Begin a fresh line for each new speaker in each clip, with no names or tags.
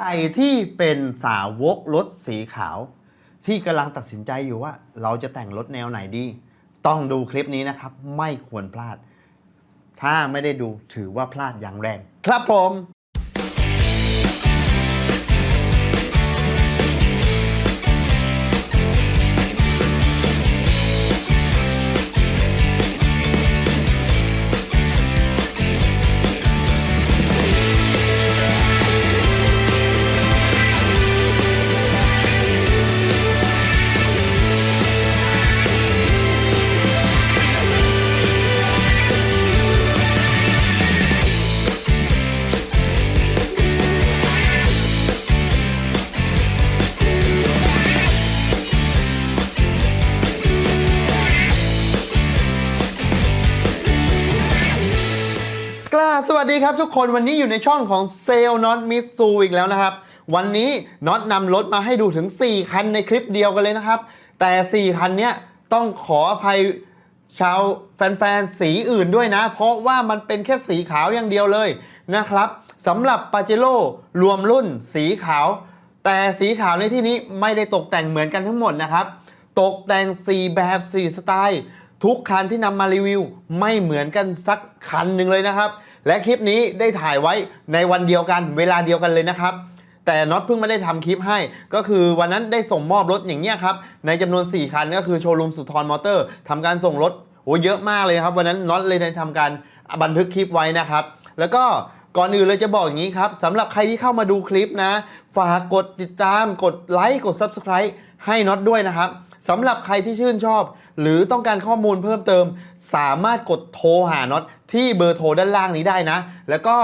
ใครที่เป็นสาวกรถสีขาว ที่กำลังตัดสินใจอยู่ว่า เราจะแต่งรถแนวไหนดี ต้องดูคลิปนี้นะครับ ไม่ควรพลาด ถ้าไม่ได้ดูถือว่าพลาดอย่างแรง ครับผม สวัสดีครับทุกคนวันนี้อยู่ในช่องของเซลน็อตมิซูอีกแล้วนะครับ วันนี้น็อตนำรถมาให้ดูถึง 4 คันในคลิปเดียวกันเลยนะครับ แต่ 4 คันเนี้ยต้องขออภัยชาวแฟนๆ สีอื่นด้วยนะ เพราะว่ามันเป็นแค่สีขาวอย่างเดียวเลยนะครับสำหรับปาเจโร่รวมรุ่นสีขาว แต่สีขาวในที่นี้ไม่ได้ตกแต่งเหมือนกันทั้งหมดนะครับ ตกแต่ง 4 แบบ 4 สไตล์ ทุกคันที่นำมารีวิว ไม่เหมือนกันสักคันหนึ่งเลยนะครับ และคลิปนี้ได้ถ่ายไว้ในวันเดียวกันเวลาเดียวกันเลยนะครับ แต่น็อตเพิ่งไม่ได้ทำคลิปให้ ก็คือวันนั้นได้ส่งมอบรถอย่างเงี้ยครับ ในจำนวน 4 คันก็คือโชว์รูมสุทรมอเตอร์ทำการส่งรถโอ้เยอะมากเลยครับ วันนั้นน็อตเลยได้ทำการบันทึกคลิปไว้นะครับ แล้วก็ก่อนอื่นเลยจะบอกอย่างนี้ครับสำหรับใครที่เข้ามาดูคลิปนะ ฝากกดติดตามกดไลค์กด Subscribe ให้น็อตด้วยนะครับ สำหรับใครที่ชื่นชอบ หรือต้องการข้อมูลเพิ่มเติม สามารถกดโทรหาน็อตที่เบอร์โทรด้านล่างนี้ได้นะ แล้วก็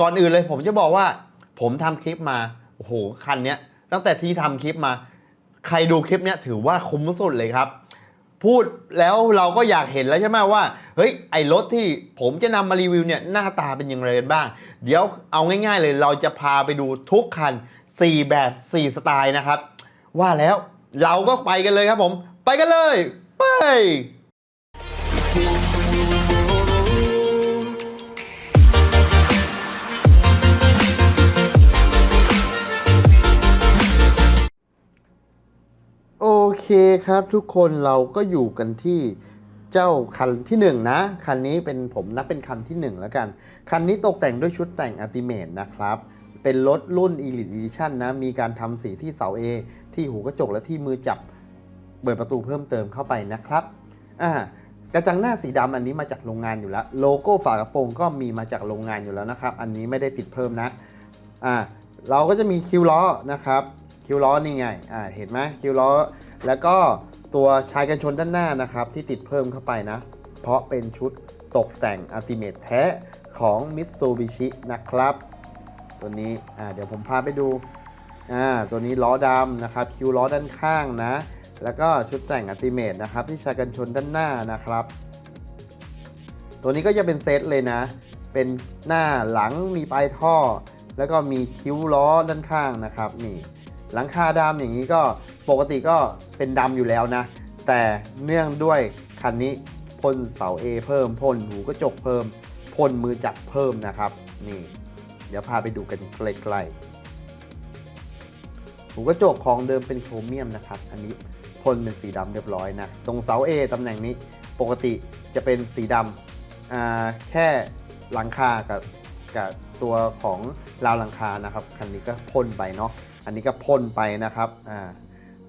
ก่อนอื่นเลยผมจะบอกว่า ผมทำคลิปมาโอ้โหคันเนี้ยตั้งแต่ที่ทำคลิปมา ใครดูคลิปเนี้ยถือว่าคุ้มสุดเลยครับ พูดแล้วเราก็อยากเห็นแล้วใช่ไหมว่าเฮ้ยไอรถที่ผมจะนำมารีวิวเนี่ยหน้าตาเป็นยังไงกันบ้าง เดี๋ยวเอาง่าย ๆ เลยเราจะพาไปดูทุกคัน 4 แบบ 4 สไตล์นะครับ ว่าแล้ว เราก็ไปกันเลยครับผม ไปกันเลย ไปโอเคครับทุกคนเราก็อยู่กันที่เจ้าคันที่หนึ่งนะ คันนี้เป็นผมนับเป็นคันที่หนึ่งแล้วกัน คันนี้ตกแต่งด้วยชุดแต่งอัติเมตนะครับ เป็นรถรุ่น Elite Edition นะ มีการทำสีที่เสา A ที่หูกระจกและที่มือจับเปิดประตูเพิ่มเติมเข้าไปนะครับอ่ากระจังหน้าสีดำอันนี้มาจากโรงงานอยู่แล้ว โลโก้ฝากระโปรงก็มีมาจากโรงงานอยู่แล้วนะครับ อันนี้ไม่ได้ติดเพิ่มนะอ่าเราก็จะมีคิวล้อนะครับคิวล้อนี่ไงอ่าเห็นไหมคิวล้อ แล้วก็ตัวชายกันชนด้านหน้านะครับ ที่ติดเพิ่มเข้าไปนะ เพราะเป็นชุดตกแต่งอัลติเมทแท้ของ Mitsubishi นะครับ ตัวนี้อ่าเดี๋ยวผมพาไปดูอ่าตัวนี้ล้อดำนะครับคิวล้อด้านข้างนะ แล้วก็ชุดแต่งอัติเมทนะครับ ที่ชายกันชนด้านหน้านะครับ ตัวนี้ก็จะเป็นเซตเลยนะ เป็นหน้าหลังมีปลายท่อ แล้วก็มีคิ้วล้อด้านข้างนะครับนี่หลังคาดำอย่างนี้ก็ปกติก็เป็นดำอยู่แล้วนะ แต่เนื่องด้วยคันนี้พ่นเสา A เพิ่มพ่นหูกระจกเพิ่มพ่นมือจับเพิ่มนะครับนี่ ดี๋ยวพาไปดูกันใกล้ๆหูกระจกของเดิมเป็นโครเมียมนะครับ อันนี้พ่นเป็นสีดำเรียบร้อยนะ ตรงเสา A ตำแหน่งนี้ปกติจะเป็นสีดำแค่หลังคากับกับตัวของราวหลังคานะครับคันนี้ก็พ่นไปเนาะอันนี้ก็พ่นไปนะครับ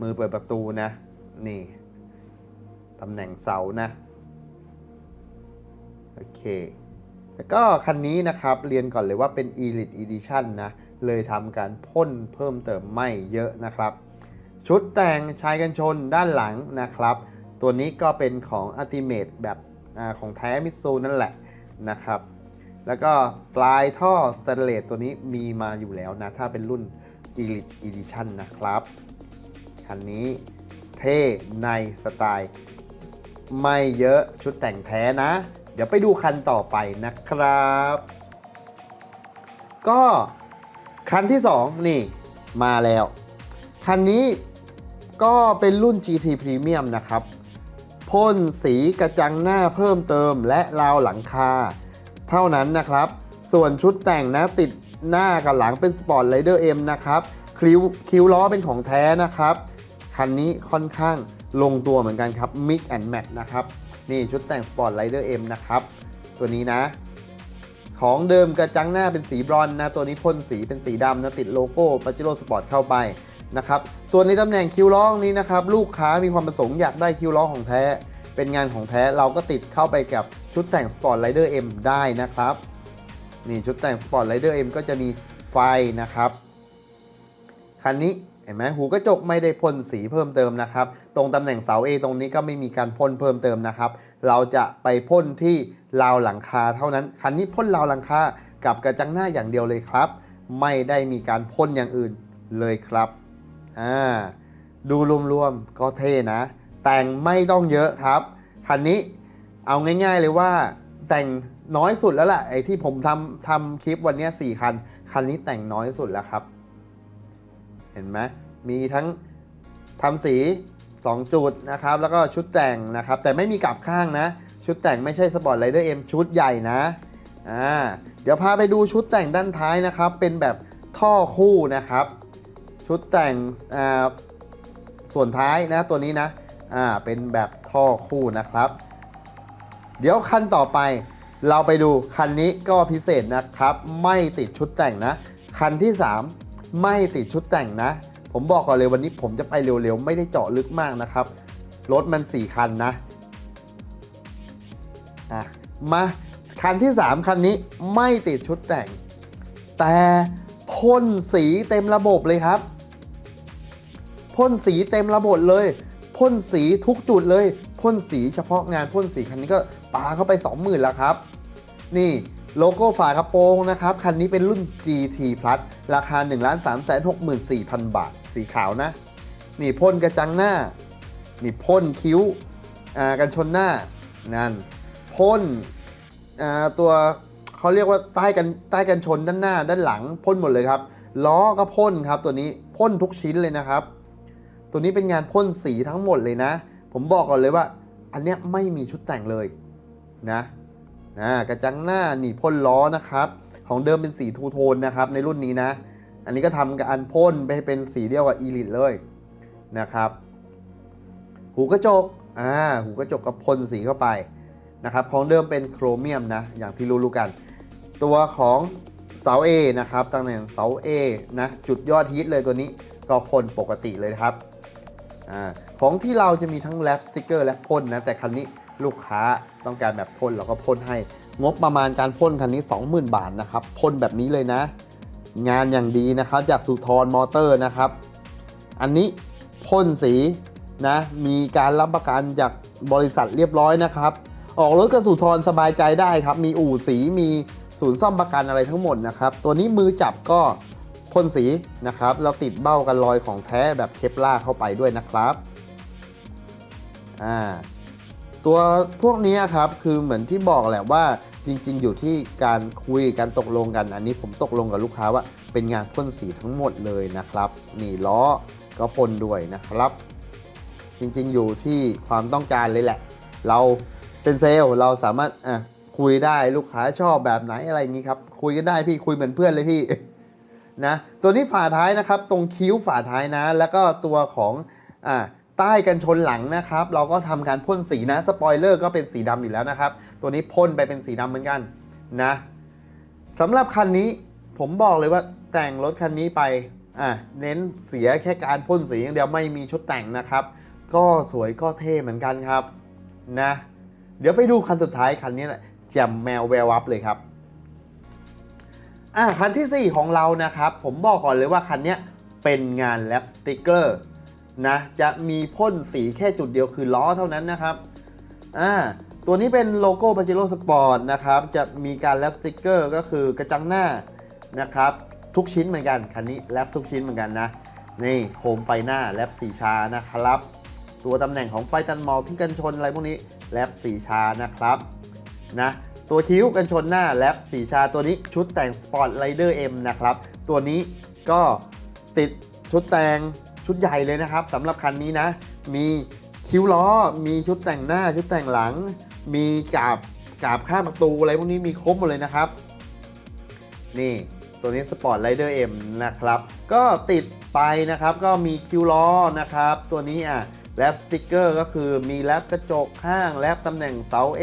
มือเปิดประตูนะนี่ตำแหน่งเสานะโอเค แล้วก็คันนี้นะครับเรียนก่อนเลยว่าเป็น Elite Edition นะ เลยทำการพ่นเพิ่มเติมไม่เยอะนะครับ ชุดแต่งชายกันชนด้านหลังนะครับ ตัวนี้ก็เป็นของ Ultimate แบบอของแท้มิตซูนั่นแหละนะครับ แล้วก็ปลายท่อสแตนเลสตัวนี้มีมาอยู่แล้วนะ ถ้าเป็นรุ่น Elite Edition นะครับ คันนี้เท่ในสไตล์ ไม่เยอะชุดแต่งแท้นะ เดี๋ยวไปดูคันต่อไปนะครับ ก็คันที่ 2 นี่มาแล้ว คันนี้ก็เป็นรุ่น GT Premium นะครับพ่นสีกระจังหน้าเพิ่มเติมและราวหลังคา เท่านั้นนะครับ ส่วนชุดแต่งนะติดหน้ากับหลังเป็น Sport Rider M นะครับคิ้วคิ้วล้อเป็นของแท้นะครับ คันนี้ค่อนข้างลงตัวเหมือนกันครับ Mix and Match นะครับ นี่ชุดแต่ง Sport Rider M นะครับ ตัวนี้นะ ของเดิมกระจังหน้าเป็นสีบรอนนะ ตัวนี้พ่นสีเป็นสีดำนะ ติดโลโก้ปาจิโร่สปอร์ตเข้าไปนะครับ ส่วนในตำแหน่งคิ้วล้อนี้นะครับ ลูกค้ามีความประสงค์อยากได้คิ้วล้อของแท้ เป็นงานของแท้เราก็ติดเข้าไปกับชุดแต่ง Sport Rider M ได้นะครับ นี่ชุดแต่ง Sport Rider M ก็จะมีไฟนะครับ คันนี้ เห็นไหมหูกระจกไม่ได้พ่นสีเพิ่มเติมนะครับ ตรงตำแหน่งเสา A ตรงนี้ก็ไม่มีการพ่นเพิ่มเติมนะครับ เราจะไปพ่นที่ราวหลังคาเท่านั้น คันนี้พ่นราวหลังคากับกระจังหน้าอย่างเดียวเลยครับ ไม่ได้มีการพ่นอย่างอื่นเลยครับอ่าดูรวมๆก็เท่นะ แต่งไม่ต้องเยอะครับ คันนี้เอาง่าย ๆเลยว่าแต่งน้อยสุดแล้วแหละไอ้ที่ผมทำทำคลิปวันนี้4คัน คันนี้แต่งน้อยสุดแล้วครับ เห็นไหมมีทั้งทำสี 2 จุดนะครับ แล้วก็ชุดแต่งนะครับ แต่ไม่มีกลับข้างนะ ชุดแต่งไม่ใช่สปอร์ตไรเดอร์เอ็มชุดใหญ่นะอ่าเดี๋ยวพาไปดูชุดแต่งด้านท้ายนะครับ เป็นแบบท่อคู่นะครับ ชุดแต่งอ่าส่วนท้ายนะตัวนี้นะอ่าเป็นแบบท่อคู่นะครับ เดี๋ยวคันต่อไปเราไปดูคันนี้ก็พิเศษนะครับ ไม่ติดชุดแต่งนะ คันที่ 3 ไม่ติดชุดแต่งนะ ผมบอกก่อนเลยวันนี้ผมจะไปเร็วๆ ไม่ได้เจาะลึกมากนะครับ รถมัน 4 คันนะอะมาคันที่ 3 คันนี้ไม่ติดชุดแต่ง แต่พ่นสีเต็มระบบเลยครับพ่นสีเต็มระบบเลยพ่นสีทุกจุดเลยพ่นสีเฉพาะงานพ่นสีคันนี้ก็ปาเข้าไป 20,000แล้วครับ นี่ โลโก้ฝากระโปรงนะครับ คันนี้เป็นรุ่น GT Plus ราคา 1 3 6 4 0 0 0 บาท สีขาวนะ นี่พ่นกระจังหน้า นี่พ่นคิ้วอ่ากันชนหน้า นั่นพ่นอ่าตัวเขาเรียกว่าใต้กันใต้กันชนด้านหน้าด้านหลังพ่นหมดเลยครับ ล้อก็พ่นครับตัวนี้พ่นทุกชิ้นเลยนะครับ ตัวนี้เป็นงานพ่นสีทั้งหมดเลยนะ ผมบอกก่อนเลยว่า อันเนี้ยไม่มีชุดแต่งเลยนะ นะกระจังหน้าหนีพ่นล้อนะครับ ของเดิมเป็นสีทูโทนนะครับ ในรุ่นนี้นะ อันนี้ก็ทำกับอันพ่นไปเป็นสีเดียวกับอีลิทเลยนะครับ หูกระจกอ่าหูกระจกก็พ่นสีเข้าไปนะครับของเดิมเป็นโครเมียมนะ อย่างที่รู้ๆกัน ตัวของเสา A นะครับตำแหน่งเสา A นะจุดยอดฮิตเลยตัวนี้ก็พ่นปกติเลยครับอาของที่เราจะมีทั้งแรปสติกเกอร์และพ่นนะ แต่คันนี้ ลูกค้าต้องการแบบพ่นเราก็พ่นให้ งบประมาณการพ่นคันนี้ 20,000 บาทนะครับพ่นแบบนี้เลยนะ งานอย่างดีนะครับจากสุทรมอเตอร์นะครับ อันนี้พ่นสีนะมีการรับประกันจากบริษัทเรียบร้อยนะครับ ออกรถกับสุทรสบายใจได้ครับ มีอู่สีมีศูนย์ซ่อมประกันอะไรทั้งหมดนะครับ ตัวนี้มือจับก็พ่นสีนะครับ เราติดเบ้ากันรอยของแท้แบบเคปล่าเข้าไปด้วยนะครับ อ่า ตัวพวกนี้ครับคือเหมือนที่บอกแหละว่าจริง ๆ อยู่ที่การคุยการตกลงกันอันนี้ผมตกลงกับลูกค้าว่าเป็นงานพ่นสีทั้งหมดเลยนะครับ นี่ล้อก็พ่นด้วยนะครับ จริงๆ อยู่ที่ความต้องการเลยแหละ เราเป็นเซลล์เราสามารถอะคุยได้ลูกค้าชอบแบบไหนอะไรอย่างนี้ครับ คุยกันได้พี่คุยเหมือนเพื่อนเลยพี่นะตัวนี้ฝาท้ายนะครับ ตรงคิ้วฝาท้ายนะ แล้วก็ตัวของอ่า ใต้กันชนหลังนะครับ เราก็ทำการพ่นสีนะสปอยเลอร์ก็เป็นสีดำอยู่แล้วนะครับ ตัวนี้พ่นไปเป็นสีดำเหมือนกันนะสำหรับคันนี้ผมบอกเลยว่าแต่งรถคันนี้ไปอะเน้นเสียแค่การพ่นสีอย่างเดียวไม่มีชุดแต่งนะครับ ก็สวยก็เท่เหมือนกันครับนะเดี๋ยวไปดูคันสุดท้ายคันนี้แหละแจ่มแมวแวววับเลยครับอะคันทีสี่ 4 ของเรานะครับ ผมบอกก่อนเลยว่าคันนี้เป็นงานแลปสติกเกอร์ นะจะมีพ่นสีแค่จุดเดียวคือล้อเท่านั้นนะครับอ่าตัวนี้เป็นโลโก้ Pajero Sport นะครับ จะมีการแลปสติกเกอร์ก็คือกระจังหน้านะครับ ทุกชิ้นเหมือนกัน คันนี้แลปทุกชิ้นเหมือนกันนะ นี่โคมไฟหน้าแลปสีชานะครับ ตัวตำแหน่งของไฟตันมอลที่กันชนอะไรพวกนี้แลปสีชานะครับนะตัวคิ้วกันชนหน้าแลปสีชาตัวนี้ชุดแต่ง Sport Rider M นะครับ ตัวนี้ก็ติดชุดแต่ง ชุดใหญ่เลยนะครับสำหรับคันนี้นะ มีคิ้วล้อ มีชุดแต่งหน้า ชุดแต่งหลัง มีกาบกาบข้างประตูอะไรพวกนี้มีครบหมดเลยนะครับ นี่ตัวนี้ Sport Rider M นะครับ ก็ติดไปนะครับ ก็มีคิ้วล้อนะครับ ตัวนี้อะแรปสติกเกอร์ก็คือมีแรปกระจกข้างแรปตำแหน่งเสา A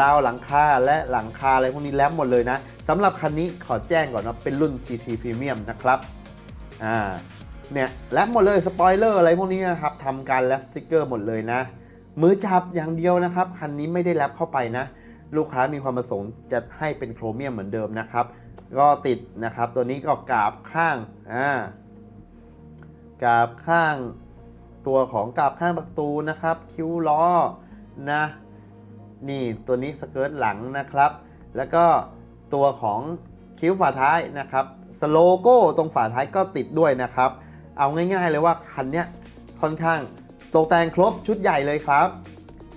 ราวหลังคาและหลังคาอะไรพวกนี้แรปหมดเลยนะสำหรับคันนี้ขอแจ้งก่อนว่าเป็นรุ่น GT Premium นะครับอ่า เนี่ยแรปหมดเลยสปอยเลอร์อะไรพวกนี้นะครับทำการแรปสติกเกอร์หมดเลยนะ มือจับอย่างเดียวนะครับ คันนี้ไม่ได้แรปเข้าไปนะ ลูกค้ามีความประสงค์จะให้เป็นโครเมียมเหมือนเดิมนะครับ ก็ติดนะครับ ตัวนี้ก็กราบข้างอ่ากราบข้างตัวของกราบข้างประตูนะครับ คิ้วล้อนะนี่ตัวนี้สเกิร์ตหลังนะครับ แล้วก็ตัวของคิ้วฝาท้ายนะครับสโลโก้ตรงฝาท้ายก็ติดด้วยนะครับ เอาง่าย ๆ เลยว่าคันเนี้ยค่อนข้างตกแต่งครบชุดใหญ่เลยครับ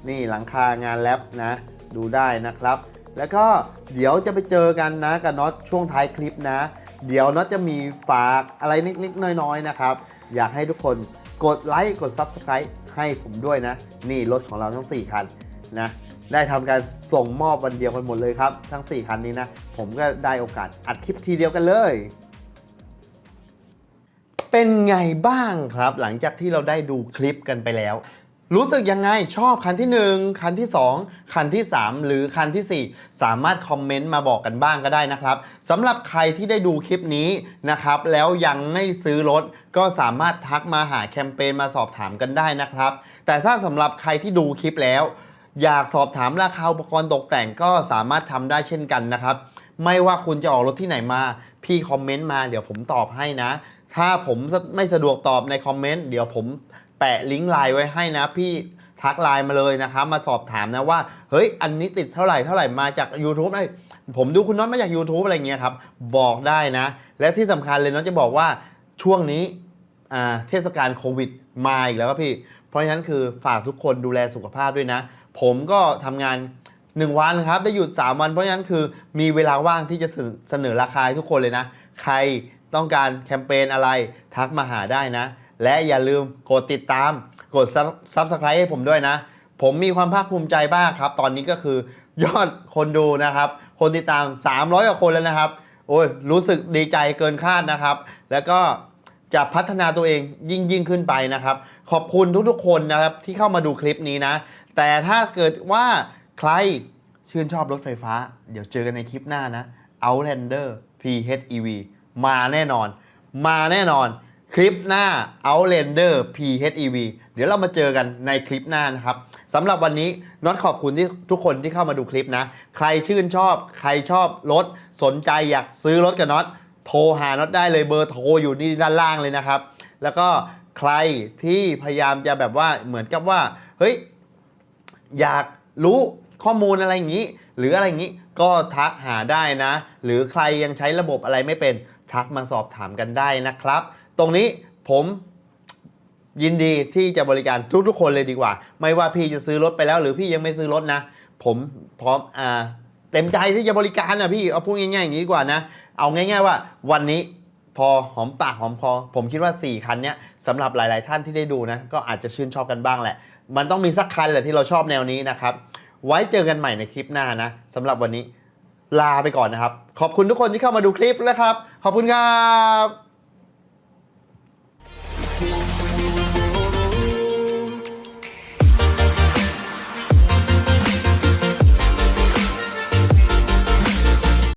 นี่หลังคางานแลบนะ ดูได้นะครับ แล้วก็เดี๋ยวจะไปเจอกันนะกับน็อตช่วงท้ายคลิปนะ เดี๋ยวน็อตจะมีฝากอะไรนิดๆน้อยๆนะครับ อยากให้ทุกคนกดไลค์กด Subscribe ให้ผมด้วยนะ นี่รถของเราทั้ง 4 คันนะได้ทำการส่งมอบวันเดียวกันหมดเลยครับ ทั้ง 4 คันนี้นะ ผมก็ได้โอกาสอัดคลิปทีเดียวกันเลย เป็นไงบ้างครับ หลังจากที่เราได้ดูคลิปกันไปแล้ว รู้สึกยังไงชอบคันที่ 1 คันที่ 2 คันที่ 3 หรือคันทีสี่ 4 สามารถคอมเมนต์มาบอกกันบ้างก็ได้นะครับสำหรับใครที่ได้ดูคลิปนี้นะครับ แล้วยังไม่ซื้อรถก็สามารถทักมาหาแคมเปญมาสอบถามกันได้นะครับ แต่ถ้าสำหรับใครที่ดูคลิปแล้ว อยากสอบถามราคาอุปกรณ์ตกแต่งก็สามารถทำได้เช่นกันนะครับ ไม่ว่าคุณจะออกรถที่ไหนมา พี่คอมเมนต์มาเดี๋ยวผมตอบให้นะ ถ้าผมไม่สะดวกตอบในคอมเมนต์เดี๋ยวผมแปะลิงก์ไลน์ไว้ให้นะพี่ทักไลน์มาเลยนะครับมาสอบถามนะว่า เฮ้ย อันนี้ติดเท่าไหร่เท่าไหร่มาจาก YouTube ไอ้ยผมดูคุณน้องมาจาก YouTube อะไรเงี้ยครับ บอกได้นะ และที่สำคัญเลยน้องจะบอกว่าช่วงนี้เทศกาลโควิดมาอีกแล้วครับพี่ เพราะฉะนั้นคือฝากทุกคนดูแลสุขภาพด้วยนะ ผมก็ทำงาน 1 วันครับ ได้หยุด 3 วัน เพราะฉะนั้นคือมีเวลาว่างที่จะเสนอราคาให้ทุกคนเลยนะ ใคร ต้องการแคมเปญอะไรทักมาหาได้นะ และอย่าลืมกดติดตาม กดซับสไครต์ให้ผมด้วยนะ ผมมีความภาคภูมิใจบ้างครับ ตอนนี้ก็คือยอดคนดูนะครับ คนติดตาม 300กว่าคนแล้วนะครับ โอ้ยรู้สึกดีใจเกินคาดนะครับ แล้วก็จะพัฒนาตัวเองยิ่งยิ่งขึ้นไปนะครับ ขอบคุณทุกๆคนนะครับที่เข้ามาดูคลิปนี้นะ แต่ถ้าเกิดว่าใครชื่นชอบรถไฟฟ้า เดี๋ยวเจอกันในคลิปหน้านะ Outlander PHEV มาแน่นอน มาแน่นอน คลิปหน้า Outlander PHEV เดี๋ยวเรามาเจอกันในคลิปหน้านะครับสำหรับวันนี้น็อตขอบคุณที่ทุกคนที่เข้ามาดูคลิปนะ ใครชื่นชอบ ใครชอบรถ สนใจอยากซื้อรถกับน็อตโทรหาน็อตได้เลยเบอร์โทรอยู่นี่ด้านล่างเลยนะครับ แล้วก็ใครที่พยายามจะแบบว่าเหมือนกับว่า เฮ้ย อยากรู้ข้อมูลอะไรอย่างนี้ หรืออะไรอย่างนี้ก็ทักหาได้นะ หรือใครยังใช้ระบบอะไรไม่เป็น ทักมาสอบถามกันได้นะครับ ตรงนี้ผมยินดีที่จะบริการทุกๆ คนเลยดีกว่า ไม่ว่าพี่จะซื้อรถไปแล้ว หรือพี่ยังไม่ซื้อรถนะ ผมพร้อมอ่าเต็มใจที่จะบริการนะพี่เอาพูดง่ายๆอย่างนี้ดีกว่านะ เอาง่าย ๆ ว่าวันนี้พอหอมปากหอมคอผมคิดว่า 4 คันเนี้ยสำหรับหลาย ๆ ท่านที่ได้ดูนะ ก็อาจจะชื่นชอบกันบ้างแหละ มันต้องมีสักคันแหละที่เราชอบแนวนี้นะครับ ไว้เจอกันใหม่ในคลิปหน้านะสำหรับวันนี้ ลาไปก่อนนะครับ ขอบคุณทุกคนที่เข้ามาดูคลิปนะครับ ขอบคุณครับ